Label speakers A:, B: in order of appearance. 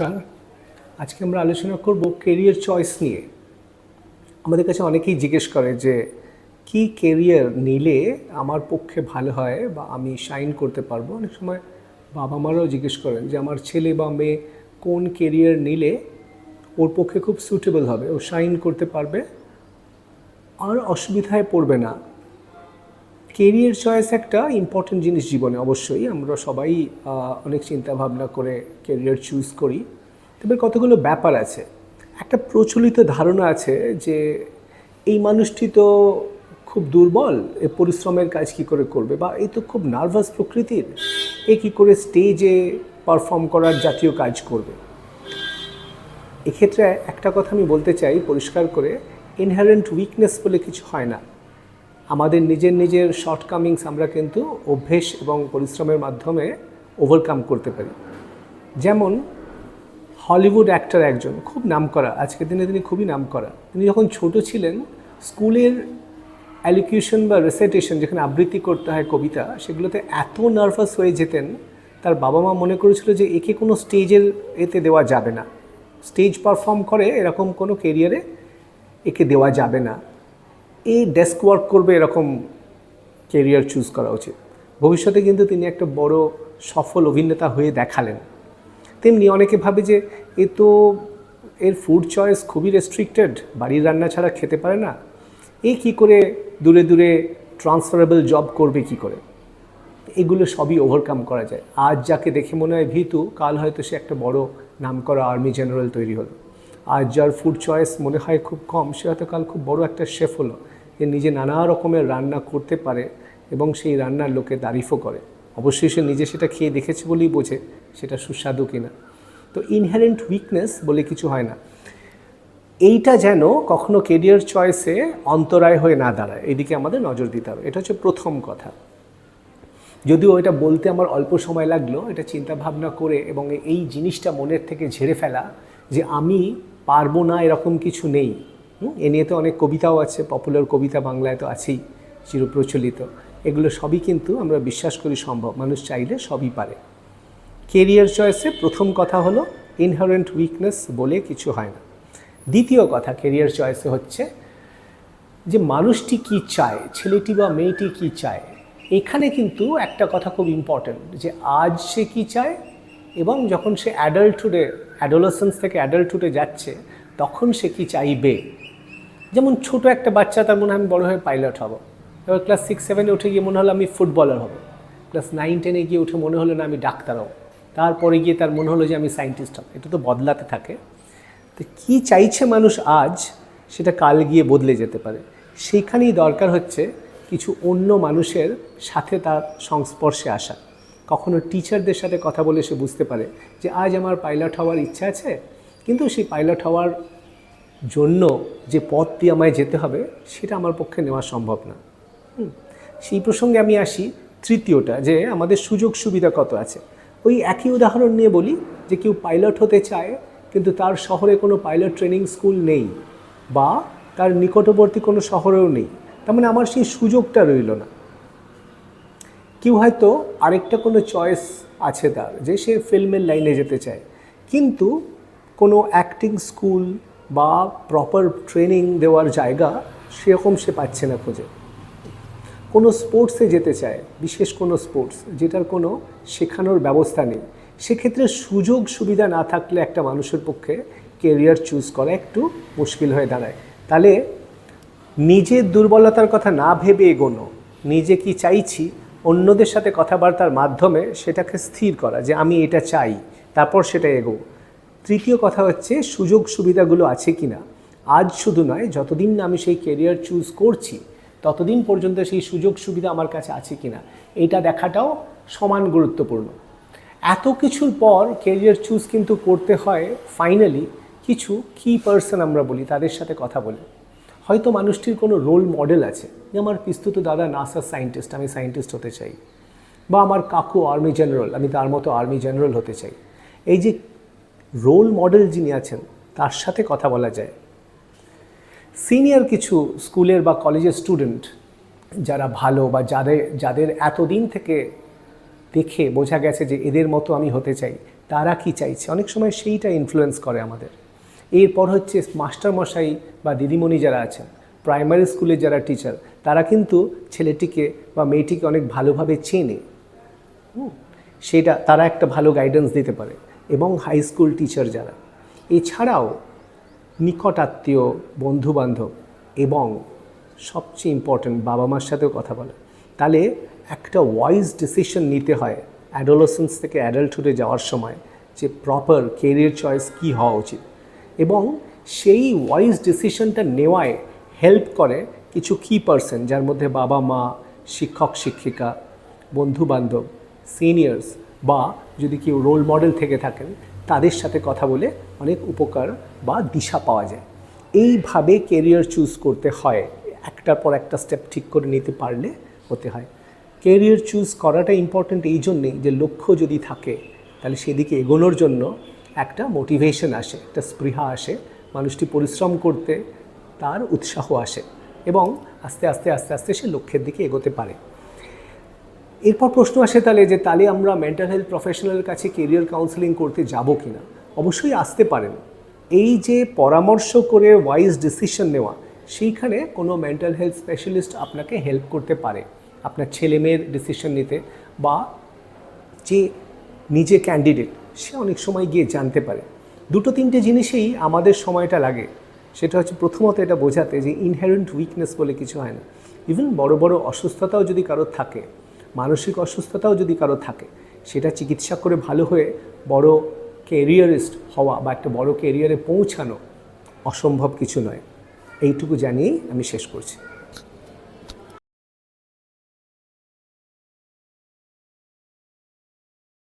A: নমস্কার। আজকে আমরা আলোচনা করব কেরিয়ার চয়েস নিয়ে। আমাদের কাছে অনেকেই জিজ্ঞেস করে যে, কি কেরিয়ার নিলে আমার পক্ষে ভালো হয় বা আমি শাইন করতে পারব? অনেক সময় বাবা মারাও জিজ্ঞেস করেন যে, আমার ছেলে বা মেয়ে কোন কেরিয়ার নিলে ওর পক্ষে খুব সুটেবল হবে? ও শাইন করতে পারবে? আর অসুবিধায় পড়বে না। কেরিয়ার চয়েস একটা ইম্পর্টেন্ট জিনিস জীবনে অবশ্যই। আমরা সবাই অনেক চিন্তা ভাবনা করে কেরিয়ার চুজ করি। তবে কতগুলো ব্যাপার আছে। একটা প্রচলিত ধারণা আছে যে এই মানুষটি তো খুব দুর্বল, এ পরিশ্রমের কাজ কি করে করবে বা এই তো খুব নার্ভাস প্রকৃতির, এ কি করে স্টেজে পারফর্ম করার জাতীয় কাজ করবে। এক্ষেত্রে একটা কথা আমি বলতে চাই পরিষ্কার করে ইনহারেন্ট উইকনেস বলে কিছু হয় না। আমাদের নিজের নিজের শর্টকামিংস আমরা কিন্তু অভ্যেস এবং পরিশ্রমের মাধ্যমে ওভারকাম করতে পারি। যেমন হলিউড অ্যাক্টর একজন, খুব নামকরা, আজকের দিনে তিনি খুবই নামকরা। তিনি যখন ছোট ছিলেন, স্কুলের অ্যালিকিউশন বা রেসাইটেশন যেখানে আবৃত্তি করতে হয় কবিতা, সেগুলোতে এত নার্ভাস হয়ে যেতেন, তার বাবা মা মনে করেছিল যে একে কোনো স্টেজের এতে দেওয়া যাবে না। স্টেজ পারফর্ম করে এরকম কোনো কেরিয়ারে একে দেওয়া যাবে না। এই ডেস্ক ওয়ার্ক করবে এরকম কেরিয়ার চুজ করা উচিত। ভবিষ্যতে কিন্তু তিনি একটা বড় সফল অভিনেতা হয়ে দেখালেন। তেমনি অনেকে ভাবে যে এ তো এর ফুড চয়েস খুবই রেস্ট্রিক্টেড বাড়ির রান্না ছাড়া খেতে পারে না। এ কি করে দূরে দূরে ট্রান্সফারেবল জব করবে কি করে? এগুলো সবই ওভারকাম করা যায়। আজ যাকে দেখে মনে হয় ভীতু, কাল হয়তো সে একটা বড় নামকরা আর্মি জেনারেল তৈরি হলো। আজ যার ফুড চয়েস মনে হয় খুব কম, সে হয়তো কাল খুব বড় একটা শেফ হলো। নিজে নানা রকমের রান্না করতে পারে এবং সেই রান্নার লোকে তারিফও করে। অবশ্যই সে নিজে সেটা খেয়ে দেখেছে বলেই বোঝে সেটা সুস্বাদু কিনা। তো ইনহারেন্ট উইকনেস বলে কিছু হয় না। এইটা যেন কখনো কেরিয়ার চয়েসে অন্তরায় হয়ে না দাঁড়ায়। এদিকে আমাদের নজর দিতে হবে। এটা হচ্ছে প্রথম কথা। যদিও এটা বলতে আমার অল্প সময় লাগল, এটা চিন্তা ভাবনা করে এবং এই জিনিসটা মনের থেকে ঝেড়ে ফেলা যে আমি পারব না এরকম কিছু নেই। এ নিয়ে তো অনেক কবিতাও আছে পপুলার কবিতা বাংলায় তো আছেই, চিরপ্রচলিত। এগুলো সবই কিন্তু আমরা বিশ্বাস করি সম্ভব, মানুষ চাইলে সবই পারে। কেরিয়ার চয়েসে প্রথম কথা হলো ইনহারেন্ট উইকনেস বলে কিছু হয় না। দ্বিতীয় কথা কেরিয়ার চয়েসে হচ্ছে যে মানুষটি কি চায়, ছেলেটি বা মেয়েটি কি চায়, এখানে কিন্তু একটা কথা খুব ইম্পর্ট্যান্ট যে আজ সে কি চায় এবং যখন সে অ্যাডাল্টহুডে অ্যাডোলেসেন্স থেকে অ্যাডাল্টহুডে যাচ্ছে, তখন সে কি চাইবে? যেমন ছোট একটা বাচ্চা, তার মনে হয় আমি বড় হয়ে পাইলট হব। এবার ক্লাস সিক্স সেভেনে উঠে গিয়ে মনে হলো আমি ফুটবলার হব। ক্লাস নাইন টেনে গিয়ে উঠে মনে হলো না আমি ডাক্তার হব। তারপরে গিয়ে তার মনে হলো যে আমি সায়েন্টিস্ট হব। এটা তো বদলাতে থাকে। তো কী চাইছে মানুষ আজ, সেটা কাল গিয়ে বদলে যেতে পারে। সেইখানেই দরকার হচ্ছে কিছু অন্য মানুষের সাথে তার সংস্পর্শে আসা। কখনো টিচারদের সাথে কথা বলে সে বুঝতে পারে যে, আজ আমার পাইলট হওয়ার ইচ্ছা আছে, কিন্তু সেই পাইলট হওয়ার জন্য যে পথ দিয়ে আমায় যেতে হবে, সেটা আমার পক্ষে নেওয়া সম্ভব না। সেই প্রসঙ্গে আমি আসি তৃতীয়টা, যে আমাদের সুযোগ সুবিধা কত আছে ওই একই উদাহরণ নিয়ে বলি যে কেউ পাইলট হতে চায়, কিন্তু তার শহরে কোনো পাইলট ট্রেনিং স্কুল নেই বা তার নিকটবর্তী কোনো শহরেও নেই, তার মানে আমার সেই সুযোগটা রইল না কেউ হয়তো আরেকটা কোনো চয়েস আছে তার, যে সে ফিল্মের লাইনে যেতে চায়, কিন্তু কোনো অ্যাক্টিং স্কুল বা প্রপার ট্রেনিং দেওয়ার জায়গা সেরকম সে পাচ্ছে না খুঁজে। কোনো স্পোর্টসে যেতে চায়, বিশেষ কোনো স্পোর্টস যেটার কোনো শেখানোর ব্যবস্থা নেই, সেক্ষেত্রে সুযোগ সুবিধা না থাকলে একটা মানুষের পক্ষে কেরিয়ার চুজ করা একটু মুশকিল হয়ে দাঁড়ায়। তাহলে নিজের দুর্বলতার কথা না ভেবে এগোনো, নিজে কি চাইছি, অন্যদের সাথে কথাবার্তার মাধ্যমে সেটাকে স্থির করা যে আমি এটা চাই, তারপর সেটা এগো তৃতীয় কথা হচ্ছে, সুযোগ সুবিধাগুলো আছে কি না আজ শুধু নয়, যতদিন না আমি সেই কেরিয়ার চুজ করছি, ততদিন পর্যন্ত সেই সুযোগ সুবিধা আমার কাছে আছে কি না এটা দেখাটাও সমান গুরুত্বপূর্ণ। এত কিছুর পর কেরিয়ার চুজ কিন্তু করতে হয় ফাইনালি কিছু কি পার্সন আমরা বলি, তাদের সাথে কথা বলি। হয়তো মানুষটির কোনো রোল মডেল আছে, যে আমার পিস্তুত দাদা নাসার সায়েন্টিস্ট আমি সায়েন্টিস্ট হতে চাই, বা আমার কাকু আর্মি জেনারেল আমি তার মতো আর্মি জেনারেল হতে চাই। এই যে রোল মডেল যিনি আছেন, তার সাথে কথা বলা যায়। সিনিয়র কিছু স্কুলের বা কলেজের স্টুডেন্ট যারা ভালো বা যাদের যাদের এতদিন থেকে দেখে বোঝা গেছে যে এদের মতো আমি হতে চাই, তারা কি চাইছে? অনেক সময় সেইটা ইনফ্লুয়েন্স করে আমাদের। এরপর হচ্ছে মাস্টারমশাই বা দিদিমণি যারা আছেন প্রাইমারি স্কুলের যারা টিচার তারা কিন্তু ছেলেটিকে বা মেয়েটিকে অনেক ভালোভাবে চেনে। সেটা, তারা একটা ভালো গাইডেন্স দিতে পারে। এবং হাই স্কুল টিচার যারা। এছাড়াও নিকট আত্মীয় বন্ধুবান্ধব এবং সবচেয়ে ইম্পর্ট্যান্ট বাবা মার সাথেও কথা বলে। তাহলে একটা ওয়াইজ ডিসিশন নিতে হয় অ্যাডোলসেন্স থেকে অ্যাডাল্টহুডে যাওয়ার সময় যে প্রপার কেরিয়ার চয়েস কী হওয়া উচিত। এবং সেই ওয়াইজ ডিসিশনটা নেওয়ায় হেল্প করে কিছু কি পার্সন যার মধ্যে বাবা মা শিক্ষক, শিক্ষিকা বন্ধু বান্ধব সিনিয়র্স বা যদি কেউ রোল মডেল থেকে থাকেন, তাদের সাথে কথা বলে অনেক উপকার বা দিশা পাওয়া যায়। এইভাবে কেরিয়ার চুজ করতে হয়, একটার পর একটা স্টেপ ঠিক করে নিতে পারলে হতে হয়। কেরিয়ার চুজ করাটা ইম্পর্ট্যান্ট এই জন্যেই যে লক্ষ্য যদি থাকে, তাহলে সেদিকে এগোনোর জন্য একটা মোটিভেশন আসে, একটা স্পৃহা আসে, মানুষটি পরিশ্রম করতে তার উৎসাহ আসে এবং আস্তে আস্তে আস্তে আস্তে সে লক্ষ্যের দিকে এগোতে পারে। এরপর প্রশ্ন আসে তাহলে যে তাহলে আমরা মেন্টাল হেলথ প্রফেশনালের কাছে কেরিয়ার কাউন্সেলিং করতে যাব কি না অবশ্যই আসতে পারেন। এই যে পরামর্শ করে ওয়াইজ ডিসিশন নেওয়া, সেইখানে কোনো মেন্টাল হেলথ স্পেশালিস্ট আপনাকে হেল্প করতে পারে। আপনার ছেলে মেয়ের ডিসিশন নিতে বা যে নিজে ক্যান্ডিডেট সে অনেক সময় গিয়ে জানতে পারে। দুটো তিনটে জিনিসেই আমাদের সময়টা লাগে। সেটা হচ্ছে প্রথমত এটা বোঝাতে যে ইনহেরেন্ট উইকনেস বলে কিছু হয় না। ইভেন বড় বড় অসুস্থতাও যদি কারোর থাকে মানসিক অসুস্থতাও যদি কারও থাকে, সেটা চিকিৎসা করে ভালো হয়ে বড় কেরিয়ারিস্ট হওয়া বা একটা বড় কেরিয়ারে পৌঁছানো অসম্ভব কিছু নয়। এইটুকু জানিয়েই আমি শেষ করছি।